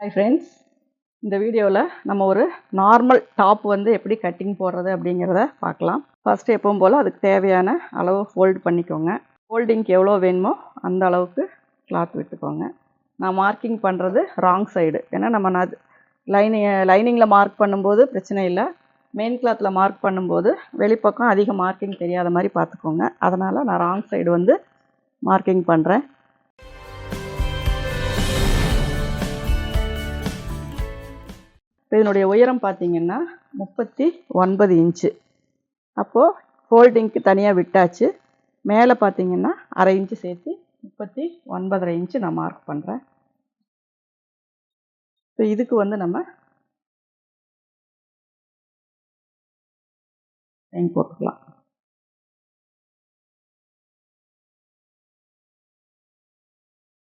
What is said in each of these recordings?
Hi friends இந்த வீடியோவில் நம்ம ஒரு நார்மல் டாப் வந்து எப்படி கட்டிங் போடுறது அப்படிங்கிறத பார்க்கலாம். ஃபஸ்ட்டு எப்பவும் போல் அதுக்கு தேவையான அளவு ஃபோல்ட் பண்ணிக்கோங்க. ஃபோல்டிங்க்கு எவ்வளோ வேணுமோ அந்த அளவுக்கு கிளாத் விட்டுக்கோங்க. நான் மார்க்கிங் பண்ணுறது ராங் சைடு ஏன்னா நம்ம நான் லைனிங் லைனிங்கில் மார்க் பண்ணும்போது பிரச்சனை இல்லை. மெயின் கிளாத்தில் மார்க் பண்ணும்போது வெளிப்பக்கம் அதிக மார்க்கிங் தெரியாத மாதிரி பார்த்துக்கோங்க. அதனால் நான் ராங் சைடு வந்து மார்க்கிங் பண்ணுறேன் இதனுடைய உயரம் பார்த்தீங்கன்னா முப்பத்தி ஒன்பது இன்ச்சு. அப்போது ஃபோல்டிங்க்கு தனியாக விட்டாச்சு. மேலே பார்த்தீங்கன்னா அரை இன்ச்சு சேர்த்து முப்பத்தி ஒன்பதரை இன்ச்சு நான் மார்க் பண்ணுறேன் இப்போ இதுக்கு வந்து நம்ம லைன் போட்டுக்கலாம்.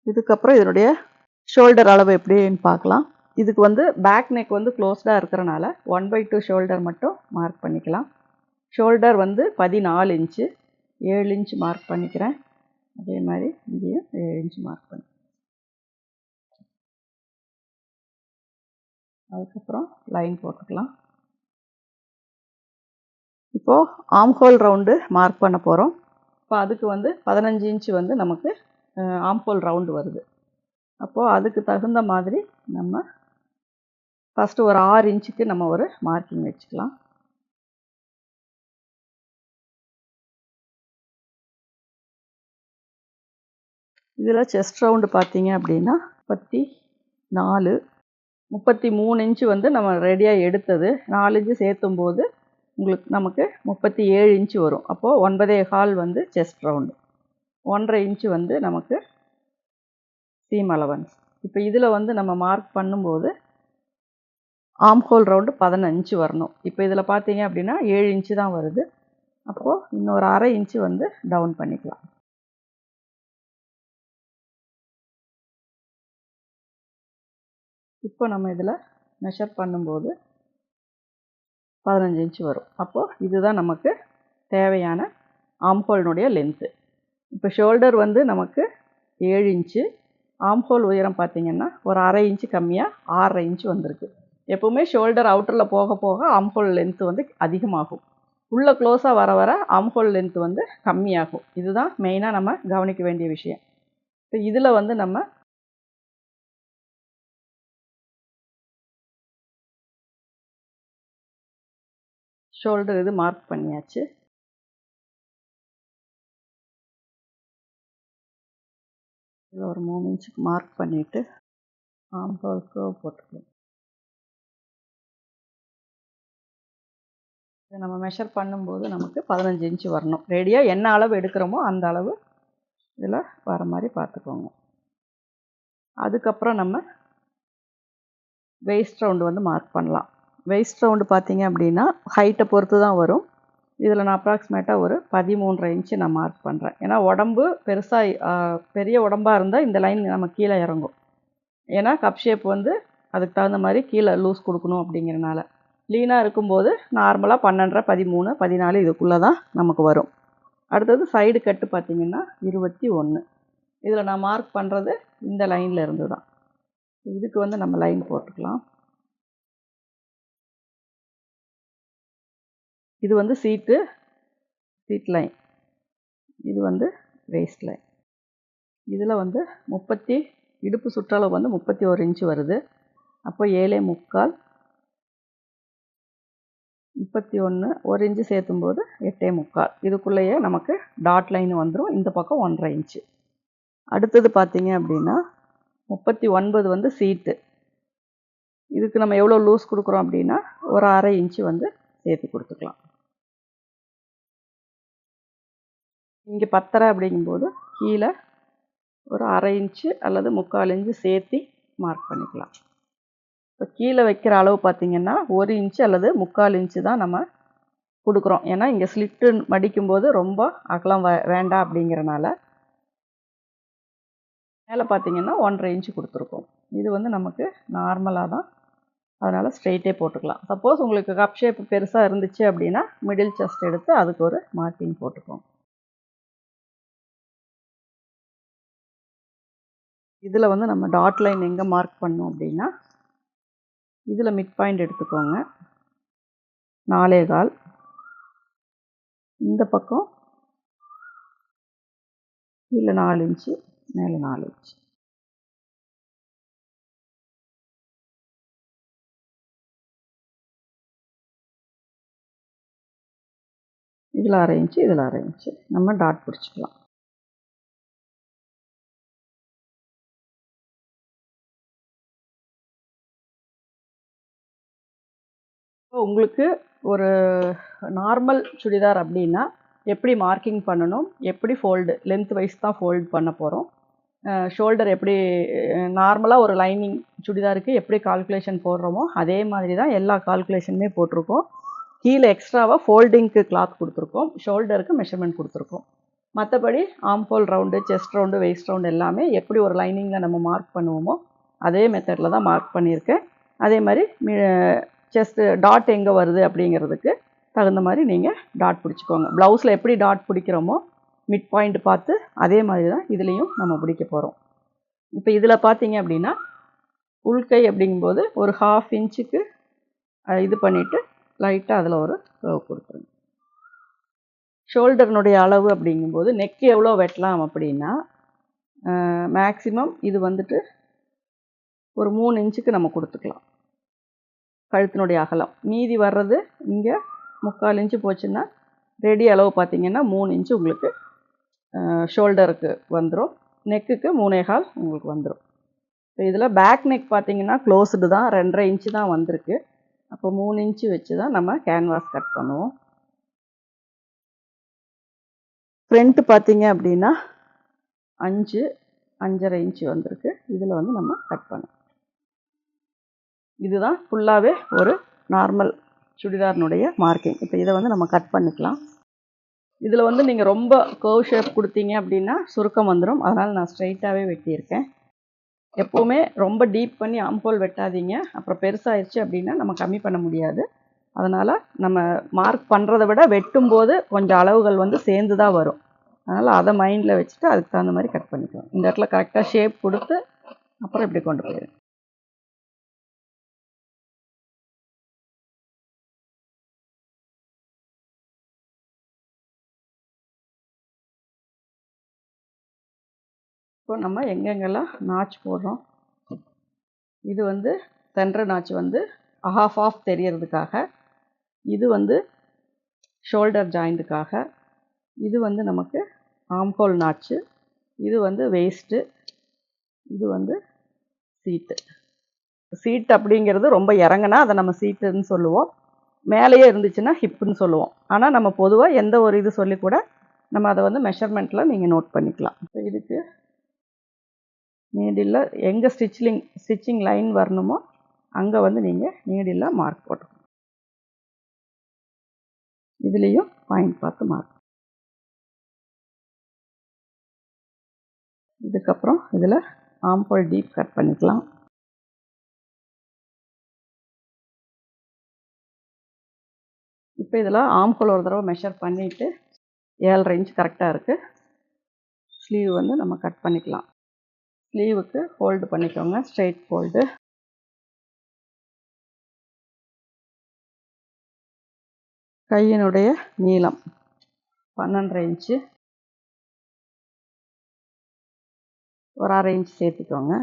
இதுக்கப்புறம் இதனுடைய ஷோல்டர் அளவு எப்படின்னு பார்க்கலாம். இதுக்கு வந்து பேக் நெக் வந்து க்ளோஸ்டாக இருக்கிறனால ஒன் பை டூ ஷோல்டர் மட்டும் மார்க் பண்ணிக்கலாம். ஷோல்டர் வந்து பதினாலு இன்ச்சு ஏழு இன்ச்சு மார்க் பண்ணிக்கிறேன். அதே மாதிரி இங்கேயும் ஏழு இன்ச்சு மார்க் பண்ணி அதுக்கப்புறம் லைன் போட்டுக்கலாம். இப்போது ஆம்ஹோல் ரவுண்டு மார்க் பண்ண போகிறோம் இப்போ அதுக்கு வந்து பதினஞ்சு இன்ச்சு வந்து நமக்கு ஆம்ஹோல் ரவுண்டு வருது. அப்போது அதுக்கு தகுந்த மாதிரி நம்ம ஃபஸ்ட்டு ஒரு ஆறு இன்ச்சுக்கு நம்ம ஒரு மார்க்கிங் வச்சுக்கலாம். இதில் செஸ்ட் ரவுண்டு பார்த்தீங்க அப்படின்னா முப்பத்தி நாலு முப்பத்தி மூணு இன்ச்சு வந்து நம்ம ரெடியாக எடுத்தது. நாலு இன்ச்சு சேர்த்தும் போது உங்களுக்கு நமக்கு முப்பத்தி ஏழு இன்ச்சு வரும். அப்போது ஒன்பதே கால் வந்து செஸ்ட் ரவுண்டு ஒன்றரை இன்ச்சு வந்து நமக்கு சீம் அலவன்ஸ் இப்போ இதில் வந்து நம்ம மார்க் பண்ணும்போது ஆம்ஹோல் ரவுண்டு பதினஞ்சு வரணும். இப்போ இதில் பார்த்தீங்க அப்படின்னா ஏழு இன்ச்சு தான் வருது. அப்போது இன்னொரு அரை இன்ச்சு வந்து டவுன் பண்ணிக்கலாம். இப்போ நம்ம இதில் மெஷர் பண்ணும்போது பதினஞ்சு இன்ச்சு வரும். அப்போது இதுதான் நமக்கு தேவையான ஆம்ஹோலினுடைய லென்த்து இப்போ ஷோல்டர் வந்து நமக்கு ஏழு இன்ச்சு ஆம்ஹோல் உயரம் பார்த்திங்கன்னா ஒரு அரை இன்ச்சு கம்மியாக ஆறரை இன்ச்சு வந்திருக்கு. எப்போவுமே ஷோல்டர் அவுட்டரில் போக போக ஆம்ஹோல் லென்த்து வந்து அதிகமாகும். உள்ளே க்ளோஸாக வர வர ஆம்ஹோல் லென்த்து வந்து கம்மியாகும். இதுதான் மெயினாக நம்ம கவனிக்க வேண்டிய விஷயம். இப்போ இதில் வந்து நம்ம ஷோல்டர் இது மார்க் பண்ணியாச்சு. இதில் ஒரு மூணு இன்ச்சுக்கு மார்க் பண்ணிவிட்டு ஆம்ஹோல் போட்டுக்கலாம். இதை நம்ம மெஷர் பண்ணும்போது நமக்கு பதினஞ்சு இன்ச்சு வரணும். ரெடியாக என்ன அளவு எடுக்கிறோமோ அந்த அளவு இதில் வர மாதிரி பார்த்துக்கோங்க. அதுக்கப்புறம் நம்ம வெயிஸ்ட் ரவுண்டு வந்து மார்க் பண்ணலாம். வெயிஸ்ட் ரவுண்டு பார்த்தீங்க அப்படின்னா ஹைட்டை பொறுத்து தான் வரும். இதில் நான் அப்ராக்சிமேட்டாக ஒரு பதிமூன்றரை இன்ச்சு நான் மார்க் பண்ணுறேன் ஏன்னா உடம்பு பெருசாக பெரிய உடம்பாக இருந்தால் இந்த லைன் நம்ம கீழே இறங்கும். ஏன்னா கப் ஷேப் வந்து அதுக்கு தகுந்த மாதிரி கீழே லூஸ் கொடுக்கணும் அப்படிங்கிறனால. லீனாக இருக்கும்போது நார்மலாக பன்னெண்டரை பதிமூணு பதினாலு இதுக்குள்ளே தான் நமக்கு வரும். அடுத்தது சைடு கட்டு பார்த்திங்கன்னா இருபத்தி ஒன்று இதில் நான் மார்க் பண்ணுறது இந்த லைனில் இருந்து தான் இதுக்கு வந்து நம்ம லைன் போட்டுக்கலாம். இது வந்து சீட்டு சீட் லைன் இது வந்து வேஸ்ட் லைன் இதில் வந்து முப்பத்தி இடுப்பு சுற்றளவு வந்து முப்பத்தி ஒரு இன்ச்சு வருது. அப்போ ஏழே முக்கால் முப்பத்தி ஒன்று ஒரு இன்ச்சு சேர்த்தும்போது எட்டே முக்கால். இதுக்குள்ளேயே நமக்கு டாட் லைன் வந்துடும் இந்த பக்கம் ஒன்றரை இன்ச்சு. அடுத்தது பார்த்தீங்க அப்படின்னா முப்பத்தி ஒன்பது வந்து சீட்டு இதுக்கு நம்ம எவ்வளோ லூஸ் கொடுக்குறோம் அப்படின்னா ஒரு அரை இன்ச்சு வந்து சேர்த்து கொடுத்துக்கலாம். இங்கே பத்தரை அப்படிங்கும்போது கீழே ஒரு அரை இன்ச்சு அல்லது முக்கால் இன்ச்சு சேர்த்து மார்க் பண்ணிக்கலாம். இப்போ கீழே வைக்கிற அளவு பார்த்திங்கன்னா ஒரு இன்ச்சு அல்லது முக்கால் இன்ச்சு தான் நம்ம கொடுக்குறோம். ஏன்னா இங்கே ஸ்லிட்டு மடிக்கும்போது ரொம்ப அகலம் வேண்டாம் அப்படிங்கிறனால மேலே பார்த்தீங்கன்னா ஒன்றரை இன்ச்சு கொடுத்துருக்கோம். இது வந்து நமக்கு நார்மலாக தான். அதனால் ஸ்ட்ரெயிட்டே போட்டுக்கலாம். சப்போஸ் உங்களுக்கு கப் ஷேப் பெருசாக இருந்துச்சு அப்படின்னா மிடில் செஸ்ட் எடுத்து அதுக்கு ஒரு மார்க்கிங் போட்டுக்கோம் இதில் வந்து நம்ம டாட் லைன் எங்கே மார்க் பண்ணோம் அப்படின்னா இதில் மிட் பாயிண்ட் எடுத்துக்கோங்க. நாலே கால். இந்த பக்கம். கீழே நாலு இன்ச்சு மேலே நாலு இன்ச்சு. இதில் அரை இன்ச்சு இதில் அரை இன்ச்சு. நம்ம டாட் பிடிச்சிக்கலாம். உங்களுக்கு ஒரு நார்மல் சுடிதார் அப்படின்னா எப்படி மார்க்கிங் பண்ணணும் எப்படி ஃபோல்டு லென்த் வைஸ் தான் ஃபோல்ட் பண்ண போகிறோம் ஷோல்டர் எப்படி நார்மலாக ஒரு லைனிங் சுடிதாருக்கு எப்படி கால்குலேஷன் போடுறோமோ அதே மாதிரி தான் எல்லா கால்குலேஷனுமே போட்டிருக்கோம். கீழே எக்ஸ்ட்ராவாக ஃபோல்டிங்க்கு கிளாத் கொடுத்துருக்கோம் ஷோல்டருக்கு மெஷர்மெண்ட் கொடுத்துருக்கோம். மற்றபடி ஆம்போல் round chest round waist round எல்லாமே எப்படி ஒரு லைனிங்கில் நம்ம மார்க் பண்ணுவோமோ அதே மெத்தடில் தான் மார்க் பண்ணியிருக்கேன். அதே மாதிரி செஸ்ட்டு டாட் எங்கே வருது அப்படிங்கிறதுக்கு தகுந்த மாதிரி நீங்கள் டாட் பிடிச்சிக்கோங்க. ப்ளவுஸில் எப்படி டாட் பிடிக்கிறோமோ மிட் பாயிண்ட் பார்த்து அதே மாதிரி தான் இதுலேயும் நம்ம பிடிக்க போகிறோம் இப்போ இதில் பார்த்தீங்க அப்படின்னா உள்கை அப்படிங்கும்போது ஒரு ஹாஃப் இன்ச்சுக்கு இது பண்ணிவிட்டு லைட்டாக அதில் ஒரு கர்வ் கொடுத்துருங்க. ஷோல்டர்னுடைய அளவு அப்படிங்கும்போது நெக் எவ்வளோ வெட்டலாம் அப்படின்னா மேக்ஸிமம் இது வந்துட்டு ஒரு மூணு இன்ச்சுக்கு நம்ம கொடுத்துக்கலாம். கழுத்தினுடைய அகலம். மீதி வர்றது இங்கே முக்கால் இன்ச்சு போச்சுன்னா ரெடி அளவு பார்த்தீங்கன்னா மூணு இன்ச்சு உங்களுக்கு ஷோல்டருக்கு வந்துடும் நெக்குக்கு மூணேகால் உங்களுக்கு வந்துடும் இப்போ இதில் பேக் நெக் பார்த்தீங்கன்னா க்ளோஸ்டு தான் ரெண்டரை இன்ச்சு தான் வந்திருக்கு. அப்போ மூணு இன்ச்சு வச்சு தான் நம்ம கேன்வாஸ் கட் பண்ணுவோம். ஃப்ரண்ட்டு பார்த்தீங்க அப்படின்னா அஞ்சு அஞ்சரை இன்ச்சு வந்திருக்கு. இதில் வந்து நம்ம கட் பண்ணோம் இதுதான் ஃபுல்லாகவே ஒரு நார்மல் சுடிதாரினுடைய மார்க்கிங் இப்போ இதை வந்து நம்ம கட் பண்ணிக்கலாம். இதில் வந்து நீங்கள் ரொம்ப கர்வ் ஷேப் கொடுத்தீங்க அப்படின்னா சுருக்கம் வந்துடும் அதனால் நான் ஸ்ட்ரைட்டாகவே வெட்டியிருக்கேன். எப்போவுமே ரொம்ப டீப் பண்ணி ஆம்போல் வெட்டாதீங்க. அப்புறம் பெருசாகிடுச்சு அப்படின்னா நம்ம கம்மி பண்ண முடியாது. அதனால் நம்ம மார்க் பண்ணுறத விட வெட்டும்போது கொஞ்சம் அளவுகள் வந்து சேர்ந்து தான் வரும். அதனால் அதை மைண்டில் வச்சுட்டு அதுக்கு தகுந்த மாதிரி கட் பண்ணிக்கலாம். இந்த இடத்துல கரெக்டாக ஷேப் கொடுத்து அப்புறம் இப்படி கொண்டு போயிடும் இப்போ நம்ம எங்கெங்கெல்லாம் நாச்சு போடுறோம்? இது வந்து சென்ற நாச்சு வந்து ஹாஃப் ஆஃப் தெரியறதுக்காக. இது வந்து ஷோல்டர் ஜாயிண்ட்டுக்காக இது வந்து நமக்கு ஆம்ஹோல் நாச்சு. இது வந்து வேஸ்ட்டு இது வந்து சீட்டு சீட் அப்படிங்கிறது ரொம்ப இறங்குனா அதை நம்ம சீட்டுன்னு சொல்லுவோம். மேலேயே இருந்துச்சுன்னா ஹிப்புன்னு சொல்லுவோம். ஆனால் நம்ம பொதுவாக எந்த ஒரு இது சொல்லி கூட நம்ம அதை வந்து மெஷர்மெண்ட்டில் நீங்கள் நோட் பண்ணிக்கலாம். இப்போ இதுக்கு நீடில் எங்கே ஸ்டிச்சிங் ஸ்டிச்சிங் லைன் வரணுமோ அங்கே வந்து நீங்கள் நீடில் மார்க் போட்டுக்கணும் இதுலேயும் பாயிண்ட் பார்த்து மார்க் இதுக்கப்புறம் இதில் ஆம்போல் டீப் கட் பண்ணிக்கலாம். இப்போ இதில் ஆம்கோல் ஒரு தடவை மெஷர் பண்ணிவிட்டு ஏழரை இன்ச் கரெக்டாக இருக்குது ஸ்லீவ் வந்து நம்ம கட் பண்ணிக்கலாம். ஸ்லீவுக்கு ஃபோல்டு பண்ணிக்கோங்க. ஸ்ட்ரெயிட் ஃபோல்டு கையினுடைய நீளம் பன்னெண்டரை இன்ச்சு ஒரு அரை இன்ச் சேர்த்துக்கோங்க.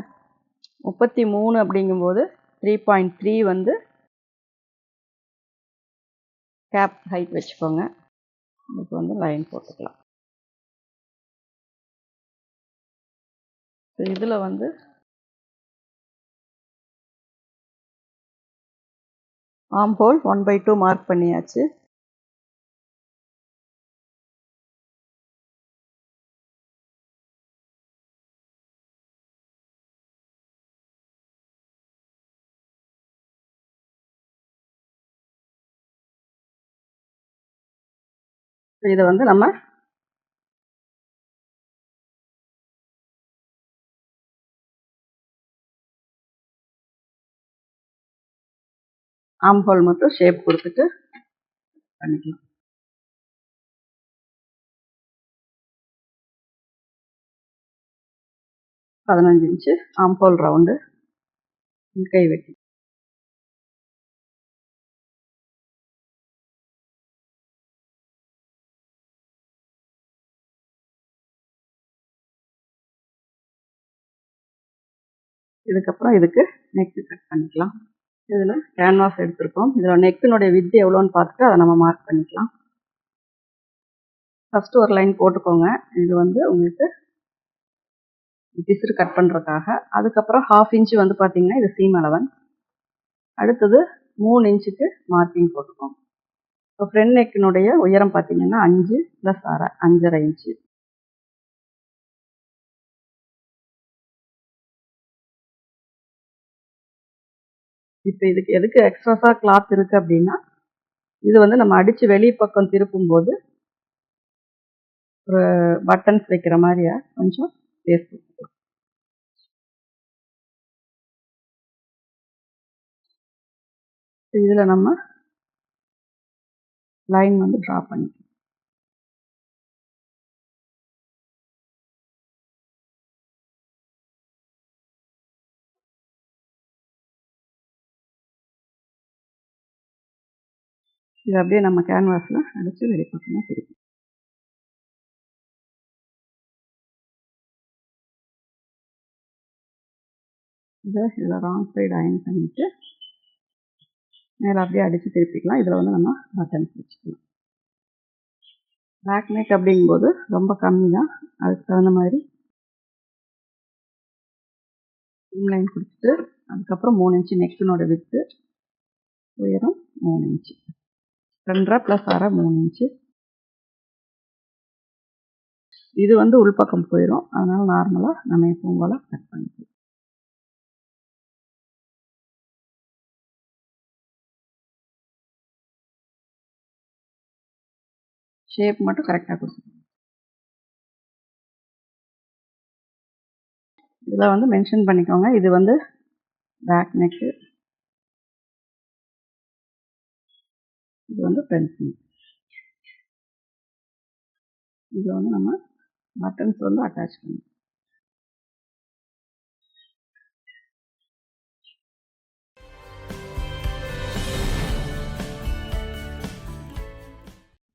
முப்பத்தி மூணு அப்படிங்கும்போது த்ரீ பாயிண்ட் த்ரீ வந்து கேப் ஹைட் வச்சுக்கோங்க. இதுக்கு வந்து லைன் போட்டுக்கலாம். இதில் வந்து armhole one by two mark பண்ணியாச்சு. இதை வந்து நம்ம ஆம்ஹோல் மட்டும் ஷேப் கொடுத்துட்டு பண்ணிக்கலாம். பதினஞ்சு இன்ச்சு ஆம்போல் ரவுண்டு கை வெட்டி. இதுக்கப்புறம் இதுக்கு நெக்கு கட் பண்ணிக்கலாம். இதில் கேன்வாஸ் எடுத்திருக்கோம். இதில் நெக்கினுடைய வித் எவ்வளோன்னு பார்த்துட்டு அதை நம்ம மார்க் பண்ணிக்கலாம். ஃபஸ்ட்டு ஒரு லைன் போட்டுக்கோங்க. இது வந்து உங்களுக்கு பிசுறு கட் பண்ணுறதுக்காக அதுக்கப்புறம் ஹாஃப் இன்ச்சு வந்து பார்த்தீங்கன்னா இது சீம் அலவன் அடுத்தது மூணு இன்ச்சுக்கு மார்க்கிங் போட்டுக்கோங்க. இப்போ ஃப்ரண்ட் நெக்கினுடைய உயரம் பார்த்தீங்கன்னா அஞ்சு ப்ளஸ் அரை அஞ்சரை இன்ச்சு இப்போ இதுக்கு எதுக்கு எக்ஸ்ட்ராஸாக கிளாத் இருக்குது அப்படின்னா இது வந்து நம்ம அடித்து வெளி பக்கம் திருப்பும்போது ஒரு பட்டன்ஸ் வைக்கிற மாதிரியா? கொஞ்சம் ஸ்பேஸ் கொடுத்துக்கலாம் இதில் நம்ம லைன் வந்து ட்ரா பண்ணிக்கலாம். இது அப்படியே நம்ம கேன்வாஸில் அடித்து வெளிப்பக்கமாக திருப்பி இதை இதில் ராங் சைடு அயன் பண்ணிவிட்டு மேலே அப்படியே அடித்து திருப்பிக்கலாம். இதில் வந்து நம்ம பட்டன்ஸ் வச்சுக்கலாம். பேக் நெக் அப்படிங்கும்போது ரொம்ப கம்மி தான். அதுக்கு தகுந்த மாதிரி லைன் கொடுத்துட்டு அதுக்கப்புறம் மூணு இன்ச்சு நெக்கினோட வித்து உயரம் மூணு இன்ச்சு ரெண்டரை ப்ளஸ் அரை மூணு இன்ச்சு இது வந்து உள்பக்கம் போயிடும் அதனால் நார்மலாக நம்ம எப்பவும் போல் கட் பண்ணிக்கலாம். ஷேப் மட்டும் கரெக்டாக கொடுத்துக்கணும் இதில் வந்து மென்ஷன் பண்ணிக்கோங்க. இது வந்து பேக் நெக்கு இது வந்து ஃப்ரண்ட் நெக் இதில் வந்து நம்ம பட்டன்ஸ் வந்து அட்டாச் பண்ணுவோம்